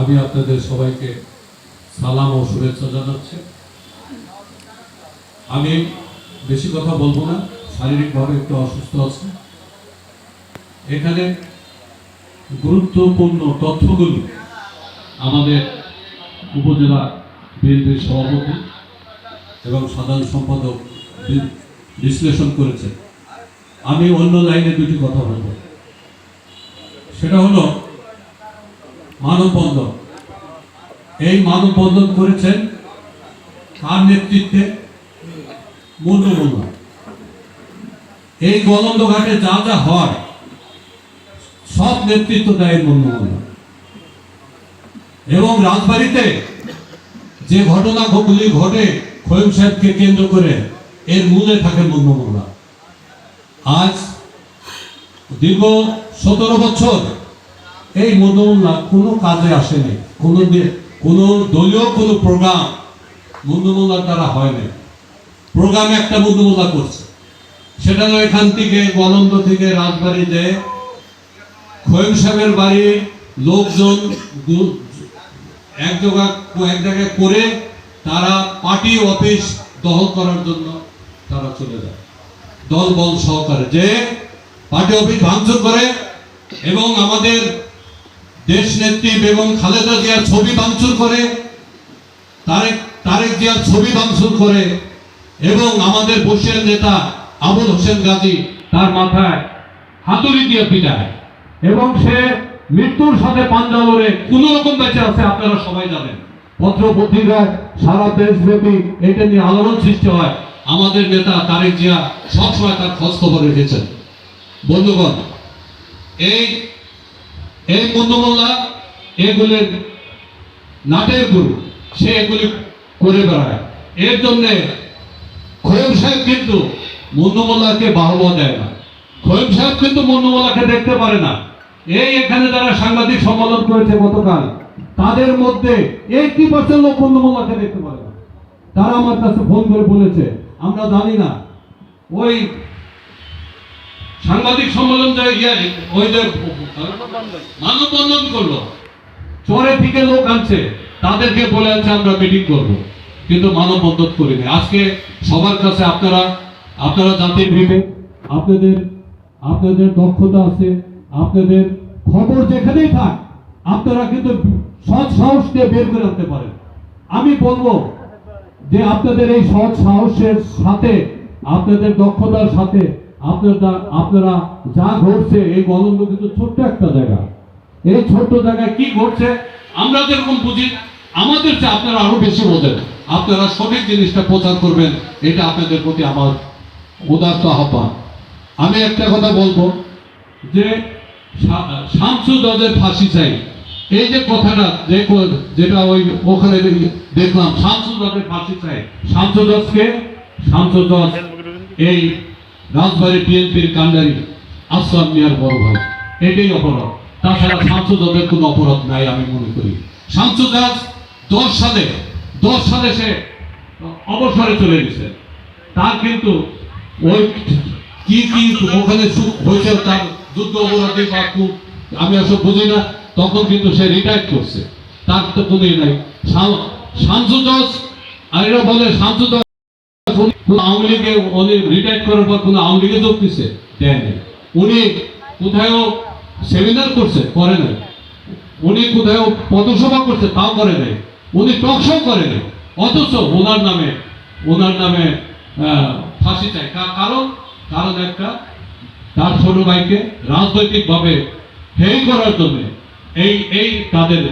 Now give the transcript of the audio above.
আমি আপনাদের সবাইকে সালাম ও শুভেচ্ছা জানাচ্ছি। আমি বেশি কথা বলব না, শারীরিকভাবে একটু অসুস্থ আছি। এখানে গুরুত্বপূর্ণ তথ্যগুলি আমাদের উপজেলা বিএনপির সভাপতি এবং সাধারণ সম্পাদক বিশ্লেষণ করেছে আমি অন্য লাইনে দুটি কথা বলব। সেটা হলো মানববন্ধন। এই মানববন্ধন করেছেন কার নেতৃত্বে মুন্নু মোল্লা এই গলন্দ ঘাটে যা যা হয়, সব নেতৃত্ব দেয় মোল্লা এবং রাজবাড়িতে যে ঘটনাগুলি ঘটে, খোয়েম সাহেবকে কেন্দ্র করে এর মূলে থাকে মুন্নু আজ দীর্ঘ সতেরো বছর এই মন্দমুল্লা কোনো কাজে আসেনি কোনো দি- কোনো দলীয় কোনো প্রোগ্রাম মন্দমুল্লার দ্বারা হয়নি প্রোগ্রাম একটা মন্দমুল্লা করছে। সেটা এখান থেকে গলন্দ থেকে রাজবাড়ি যে খোয়েম সাহেবের বাড়ির লোকজন এক জায়গা এক জায়গায় করে তারা পার্টি অফিস দখল করার জন্য তারা চলে যায়। দল বল সহকারে যে পার্টি অফিস ভাঙচুর করে এবং আমাদের দেশ নেত্রী বেগম খালেদা জিয়ার ছবি ভাঙচুর করে, তারেক তারেক জিয়ার ছবি ভাঙচুর করে, এবং আমাদের বসিয়ার নেতা আবুল হোসেন গাজী তার মাথায় হাতুড়ি দিয়ে পিটায়, এবং সে মৃত্যুর সাথে পাঞ্জা লড়ে কোন রকম বেঁচে আছে আপনারা সবাই জানেন। পত্র পত্রিকায় সারা দেশব্যাপী এটা নিয়ে আলোড়ন সৃষ্টি হয়। আমাদের নেতা তারেক জিয়া সবসময় তার খোঁজ খবর রেখেছেন। বন্ধুগণ, এই এই মন্দমল্লা এগুলির নাটের গুরু, সে এগুলি করে বেড়ায়। এর জন্যে খোয়েম সাহেব কিন্তু মন্দমল্লাকে বাহবা দেয় না। খোয়েম সাহেব কিন্তু মন্দমল্লাকে দেখতে পারে না। এই এখানে যারা সাংবাদিক সম্মেলন করেছে গতকাল, তাদের মধ্যে এইটি পার্সেন্ট লোক মন্দমল্লাকে দেখতে পারে না। তারা আমার কাছে ফোন করে বলেছে, আমরা জানি না, ওই সাংবাদিক সম্মেলন ইয়ে ওই যে মানববন্ধন করল। চরে থেকে লোক আনছে, তাদেরকে বলে আছে আমরা মিটিং করব। কিন্তু মানববন্ধন করিনি। আজকে সবার কাছে আপনারা আপনারা জাতির বিবেক আপনাদের আপনাদের দক্ষতা আছে, আপনাদের খবর যেখানেই থাক, আপনারা কিন্তু সৎ সাহস দিয়ে বের করে আনতে পারেন। আমি বলব যে আপনাদের এই সৎ সাহসের সাথে, আপনাদের দক্ষতার সাথে আপনারা আপনারা যা ঘটছে, এই গলন্দ কিন্তু ছোট্ট একটা জায়গা। এই ছোট্ট জায়গায় কি ঘটছে, আমরা যেরকম বুঝি, আমাদের চেয়ে আপনারা আরও বেশি বোঝেন। আপনারা সঠিক জিনিসটা প্রচার করবেন, এটা আপনাদের প্রতি আমার উদার্ত আহ্বান। আমি একটা কথা বলব, যে শা- শামসু ফাঁসি চাই। এই যে কথাটা, যে যেটা ওই ওখানে দেখলাম, শামসু দজের ফাঁসি চাই। শামসু দজকে শামসু দজ এই রাজবাড়ী বিএনপির কান্ডারি আসলাম মিয়ার বড় ভাই। এটাই অপরাধ। তাছাড়া শামসু দজের কোনো অপরাধ নাই আমি মনে করি। শামসু দাস দশ সালে দশ সালে সে অবসরে চলে গেছে। তার কিন্তু ওই কি কি ওখানে হয়েছে, তার যুদ্ধ অপরাধী বা আমি আসলে বুঝি না। তখন কিন্তু সে রিটায়ার করছে। তার তো কোনো নাই। শাম- শামসু দাস আর এরা বলে কোন আওয়ামী লীগে উনি রিটায়ার করার পর কোন আওয়ামী লীগে যোগ দিচ্ছে দেয় নাই। উনি কোথাও সেমিনার করছে, করে নাই। উনি পথসভা করছে, তাও করে নাই। উনি করে নাই। অথচ ওনার নামে ওনার নামে ফাঁসি চাই কারণ? কারণ একটা, তার ছোট ভাইকে রাজনৈতিকভাবে হেই করার জন্য এই এই তাদের